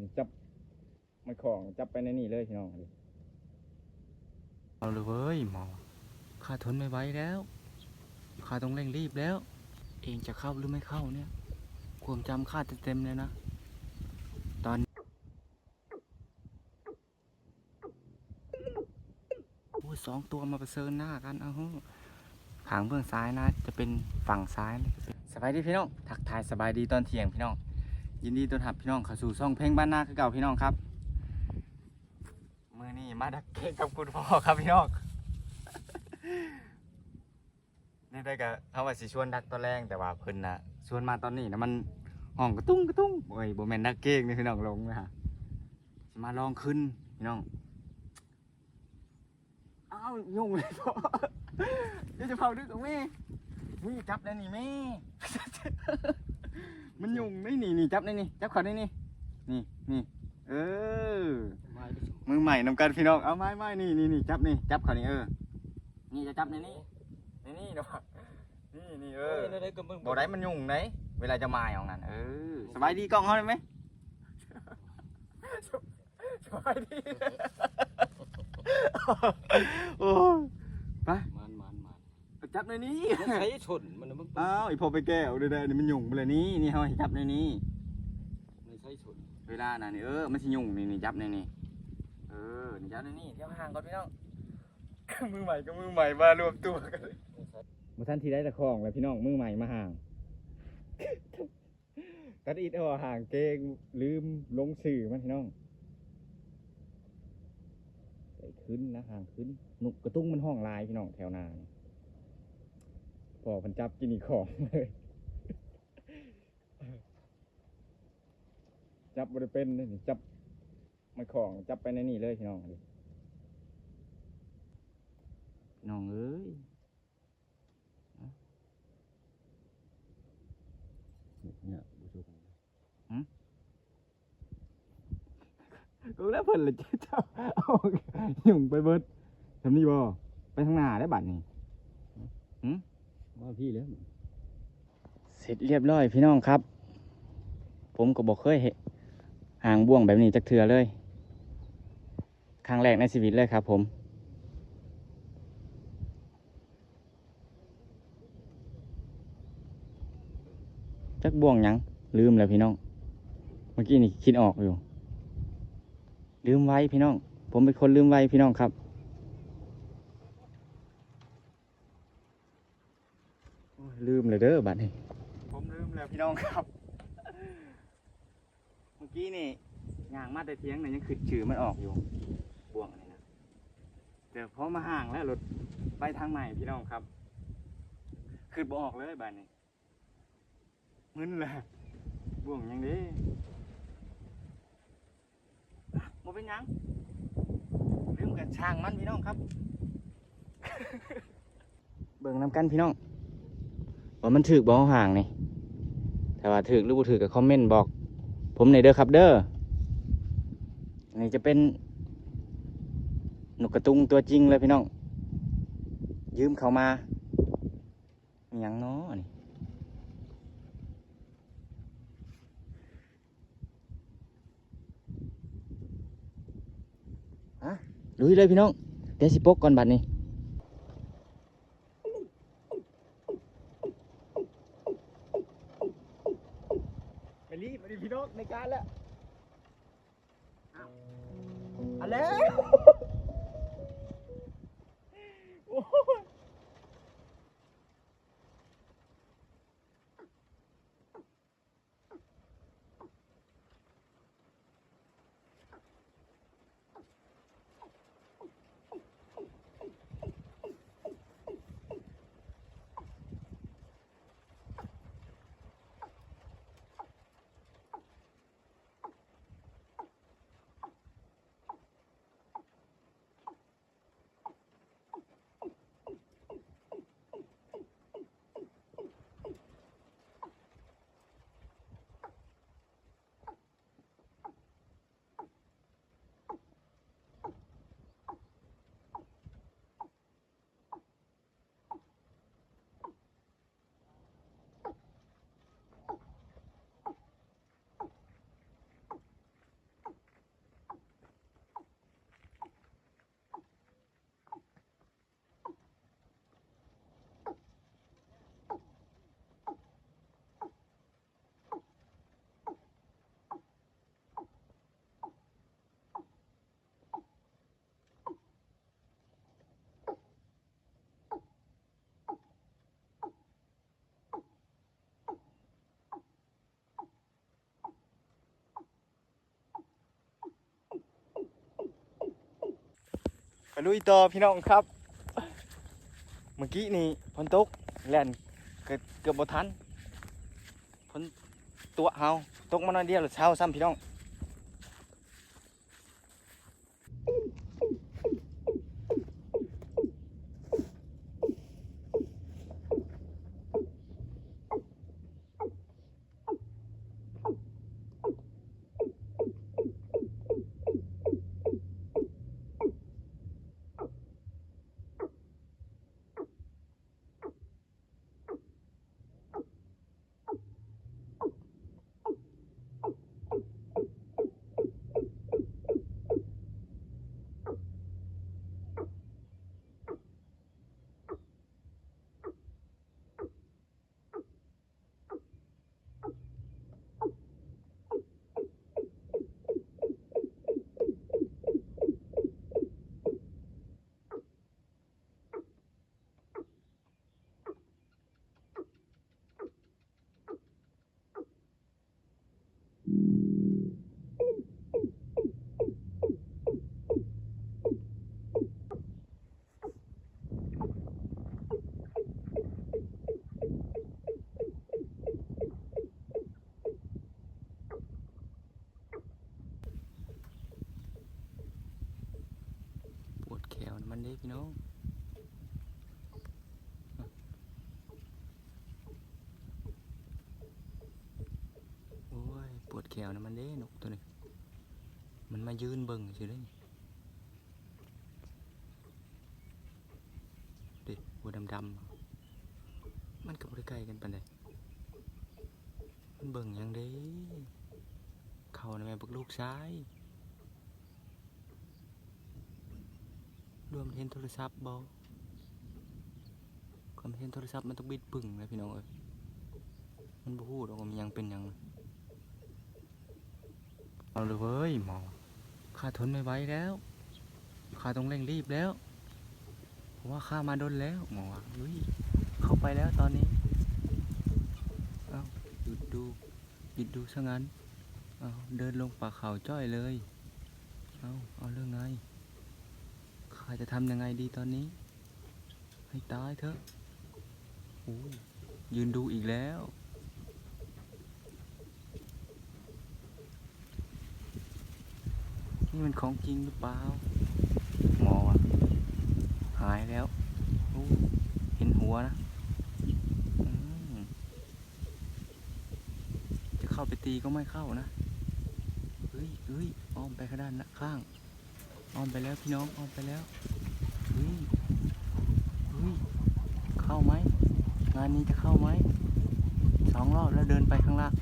นี่จับมันของจับไปในนี่เลยพี่น้องเอาเลยเว้ยหมอข้าทนไม่ไหวแล้วข้าต้องเร่งรีบแล้ว เองจะเข้าหรือไม่เข้าเนี่ยความจำข้าจะเต็มเลยนะ ตอนโอ้สองตัวมาประเสริญหน้ากันเอาหูขางเบื้องซ้ายนะ จะเป็นฝั่งซ้ายนะสบายดีพี่น้องทักทายสบายดีตอนเที่ยงพี่น้อง ยินดีต้อนรับพี่น้องเข้าสู่ช่องเพลงบ้านนาคือเก่าพี่น้องครับมือนี้มาดักเก่งกับคุณพ่อครับพี่น้องนี่ได้กับเขาว่าสิชวนดักตอนแรงแต่ว่าเพิ่นนะชวนมาตอนนี้นะมันห้องกระตุ้งกระตุ้งโอ้ยโบแมนดักเก่งนี่พี่น้องลงนะฮะมาลองขึ้นพี่น้องอ้าวยุ่งเลยพ่อเดี๋ยวจะเผาดึกของแม่นี่จับได้นี่แม่ มันยุ่งนี่นี่นี่จับได้นี่จับขอได้นี่นี่นี่เออมือใหม่นำกันพี่น้องเอาไม้ไม้นี่นี่นี่จับนี่จับเขานี่เออ นี่จะจับในนี่ในนี่เนาะนี่นี่เออบอกได้มันยุ่งไหนเวลาจะมาอย่างนั้นเออสบายดีกล้องเขาได้ไหมสบายดีโอ้ยไปมันมันมัน จับในนี้มันใช้ชนมันนะมึงอ้าวไอพอไปแก้วได้ได้นี่มันยุ่งไปเลยนี่นี่เขาให้จับในนี้ มันใช้ชนเวลาน่ะนี่เออมันสิยุ่งนี่นี่จับในนี่เออนี่จับในนี่เดี๋ยวห่างก่อนพี่น้องมือใหม่ก็มือใหม่มารวมตัวกันเลยมันใช้มาท่านที่ได้ตะของแล้วพี่น้องมือใหม่มาห่างกัดอิดเอาห่างเกงลืมลงสื่อมันพี่น้องใส่ขึ้นนะห่างขึ้นนุกกระตุ้งมันห้องลายพี่น้องแถวนานี่ พอพันจับกินอีกของเลยจับบริเป็นเลยนี่จับมันของจับไปในนี่เลยพี่น้องดิน้องเอ้ยเนี่ยผู้ชมกูแล้วเพิ่นเลยเจ้าเอายุ่งไปเบิดทำนี่บ่ไปทางหน้าได้บัดนี้มาพี่แล้วเสร็จเรียบร้อยพี่น้องครับ ผมก็บอกเคยเห็นหางบ่วงแบบนี้จักเทือเลย ครั้งแรกในชีวิตเลยครับผม จักบ่วงยังลืมแล้วพี่น้อง เมื่อกี้นี่คิดออกอยู่ ลืมไว้พี่น้อง ผมเป็นคนลืมไว้พี่น้องครับ โอ้ย ลืมเลยเด้อบัดนี้ ผมลืมแล้วพี่น้องครับ เมื่อกี้นี่ย่างมาแต่เทียงเนี่ยยังขึ้นชื่อมันออกอยู่ บ่วงนี่นะแต่พอมาห่างแล้วรถไปทางใหม่พี่น้องครับขึ้นบ่ออกเลยบัดนี้มึนเลยบ่วงยังดีบ่เป็นยังลืมกันช่างมันพี่น้องครับ เบิ่งน้ำกันพี่น้อง ว่ามันถือบ่ห่างนี่แต่ว่าถือหรือบ่ถือกับคอมเมนต์บอก ผมในเด้อครับเด้อนนี่จะเป็นนกกระตุงตัวจริงเลยพี่น้อง ยืมเขามาอย่างน้อนี่ฮะลุยเลยพี่น้องเดี๋ยวสิปกก่อนบัดนี้ ไปรีบมาดิพี่น้องใน การแล้วอะไร ลุยต่อพี่น้องครับ เมื่อกี้นี่พนตกแล่นเกือบเกือบบ่ทันพนตัวเฮาตกมาหน่อยเดียวหรือเช้าซ้ำพี่น้อง แขวนะมันเด้นกตัวนี้ มันมายืนเบิ่งสิได้นี่เด็หัวดำๆมันกับบริไกลกันปานใดมันเบิ่งยังเด้เขาในะแม่บักลูกซ้าย รวมเห็นโทรศัพท์บ่ความเห็นโทรศัพท์มันต้องบิดปึ่งเลยพี่น้องเอ้ยมันบูฮูดอกว่ามันยังเป็นยังเเอาเลยเว้ยหมอข้าทนไม่ไหวแล้วข้าต้องเร่งรีบแล้วเพราะว่าข้ามาโดนแล้วหมอเฮ้ยเข้าไปแล้วตอนนี้เอาหยุดดูหยุดดูซะงั้นเอาเดินลงป่าเขาจ้อยเลยเอาเอาเรื่องไงข้าจะทำยังไงดีตอนนี้ ให้ตายเถอะโอ้ยืนดูอีกแล้ว นี่มันของจริงหรือเปล่าหมออะหายแล้วเห็นหัวนะจะเข้าไปตีก็ไม่เข้านะเฮ้ยเฮ้ยอ้อมไปข้างด้านนะข้างอ้อมไปแล้วพี่น้องอ้อมไปแล้วเฮ้ยเฮ้ยเข้าไหมงานนี้จะเข้าไหมสองรอบแล้วเดินไปข้างล่าง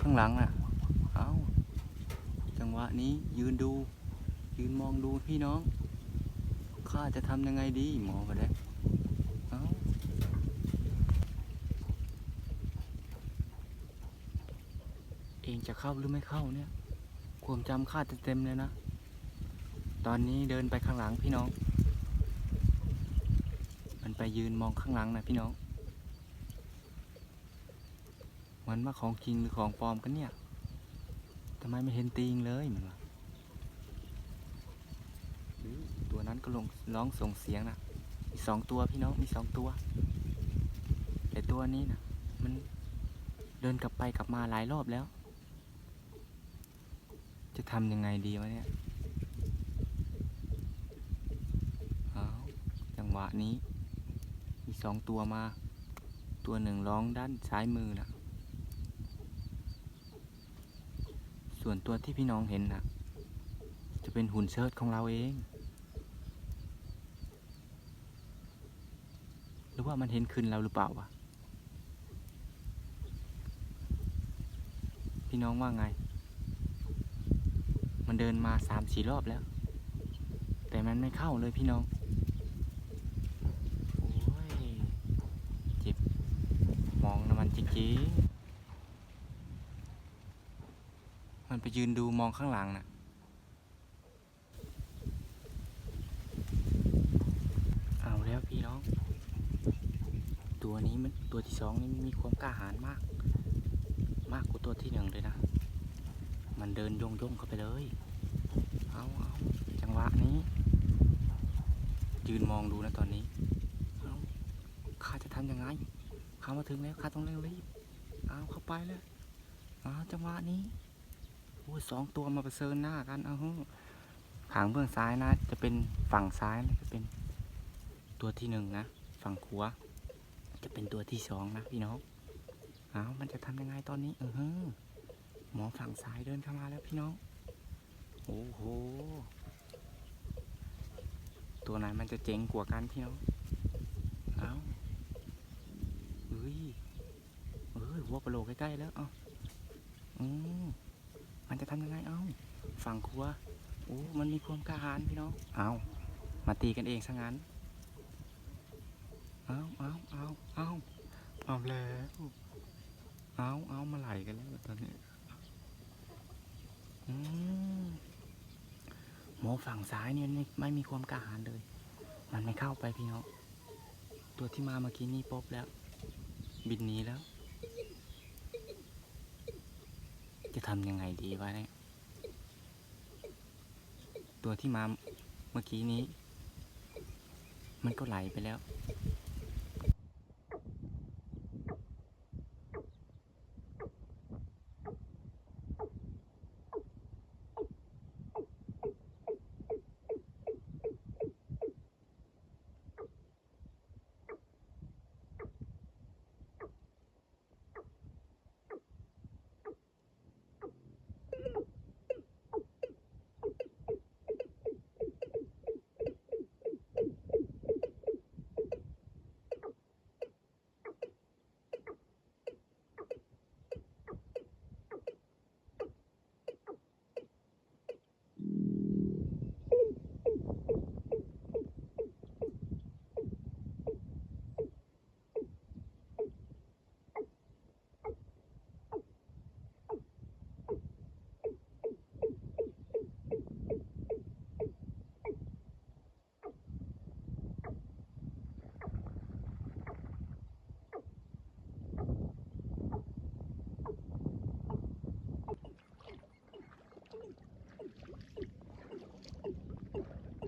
ข้างหลังอะ เอ้า จังหวะนี้ยืนดู ยืนมองดูพี่น้อง ข้าจะทำยังไงดี หมอมาได้เอ้าเองจะเข้าหรือไม่เข้าเนี่ย ความจำข้าจะเต็มเลยนะ ตอนนี้เดินไปข้างหลังพี่น้อง มันไปยืนมองข้างหลังนะพี่น้อง มันว่าของจริงหรือของปลอมกันเนี่ย ไมไม่เห็นตีงเลยมันวะตัวนั้นก็ลงร้องส่งเสียงนะมีสองตัวพี่น้องมีสองตัว แต่ตัวนี้นะมันเดินกลับไปกลับมาหลายรอบแล้ว จะทำยังไงดีวะเนี่ยเอาจังหวะนี้ มีสองตัวมา ตัวหนึ่งร้องด้านซ้ายมือนะ ส่วนตัวที่พี่น้องเห็นนะจะเป็นหุ่นเชิดของเราเอง หรือว่ามันเห็นขึ้นเราหรือเปล่าวะ พี่น้องว่าไง มันเดินมาสามสี่รอบแล้ว แต่มันไม่เข้าเลยพี่น้องโอ้ยเจ็บมองนะมันจริงๆมัน ไปยืนดูมองข้างหลังน่ะเอาแล้วพี่น้อง ตัวนี้มันตัวที่สองนี่มีความกล้าหาญมาก มากกว่าตัวที่หนึ่งเลยนะ มันเดินโยงเข้าไปเลย เอาเอาจังหวะนี้ ยืนมองดูนะตอนนี้เอาข้าจะทำยังไงข้ามาถึงแล้วข้าต้องเร่งรีบเอาเข้าไปแล้วเอาจังหวะนี้ อ้ยสองตัวมาประเสริญหน้ากันเอาฮึหางเบื้องซ้ายนะ จะเป็นฝั่งซ้ายนะจะเป็นตัวที่หนึ่งนะ ฝั่งขวาจะเป็นตัวที่สองนะพี่น้องเอามันจะทำยังไงตอนนี้เออฮึหมอฝั่งซ้ายเดินเข้ามาแล้วพี่น้อง โอ้โห ตัวไหนมันจะเจ๋งกว่ากันพี่น้อง เอาเอ้ยเอ้ยหัวปลาโลใกล้ๆแล้ว เอาอืม มันจะทำยังไงเอาฝั่งครัวโอ้มันมีความกล้าหาญพี่น้องเอามาตีกันเองซะงั้นเอาเอาเอาเอาเอาแล้วเอาเอามาไหลกันแล้วตอนนี้อืมหมอฝั่งซ้ายเนี่ยไม่ไม่มีความกล้าหาญเลย มันไม่เข้าไปพี่น้องตัวที่มาเมื่อกี้นี่ปบแล้ว บินหนีแล้ว จะทำยังไงดีวะเนี่ย ตัวที่มาเมื่อกี้นี้ มันก็ไหลไปแล้ว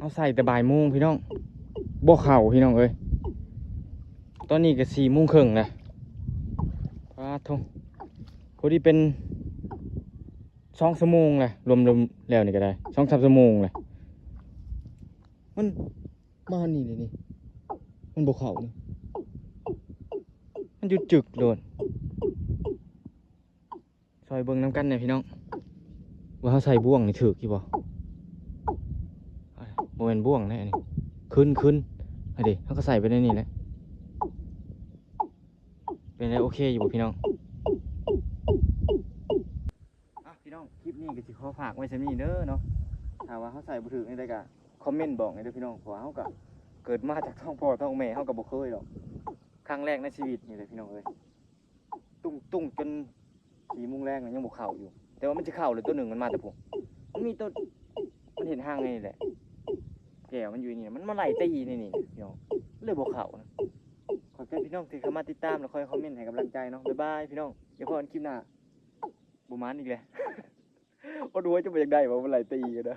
เอาใส่แต่บ่ายโมงพี่น้องบ่เข่าพี่น้องเอ้ยตอนนี้ก็สี่โมงครึ่งนะพาทงพอดีเป็นสองชั่วโมงเลยรวมรวมๆแล้วนี่ก็ได้สองสามชั่วโมงเลยมันมานี่เลยนี่มันบ่เข่านี่มันหยุดจึกโลดซอยเบิ่งน้ำกันเนี่ยพี่น้องว่าเขาใส่บ่วงนี่ถือกี่บ่ เมนบ่วงแน่นี่ขึ้นขึ้นเอันดิเขาก็ใส่ไปในนี่แหละเป็นไงโอเคอยู่บ่พี่น้องอะพี่น้องคลิปนี้ก็สิขอฝากไว้ซะนี้เด้อเนาะถ้าว่าเขาใส่บ่ถึกนี่ได้ก็คอมเมนต์บอกให้เด้อพี่น้องเพราะเขาก็เกิดมาจากท้องพ่อท้องแม่เขาก็บ่เคยหรอกครั้งแรกในชีวิตนี่เลยพี่น้องเอ้ยตุ้งตุ้งจนสี่โมงแรกน่ะยังบ่เข้าอยู่ แต่ว่ามันจะเข้าเลยตัวหนึ่งมันมาแต่ผมมันมีตัวมันเห็นห้างไงแหละ แก้วมันอยู่นี่มันมาไล่ตีนี่นี่พี่น้องเลยบอกเขานะขอบใจพี่น้องที่เข้ามาติดตามแล้วคอยคอมเมนต์ให้กำลังใจเนาะบ๊ายบายพี่น้องเดี๋ยวพอกันคลิปหน้าบุมานอีกเลยว่าดูว่าจะไปยังไงวะมันไล่ตีกันนะ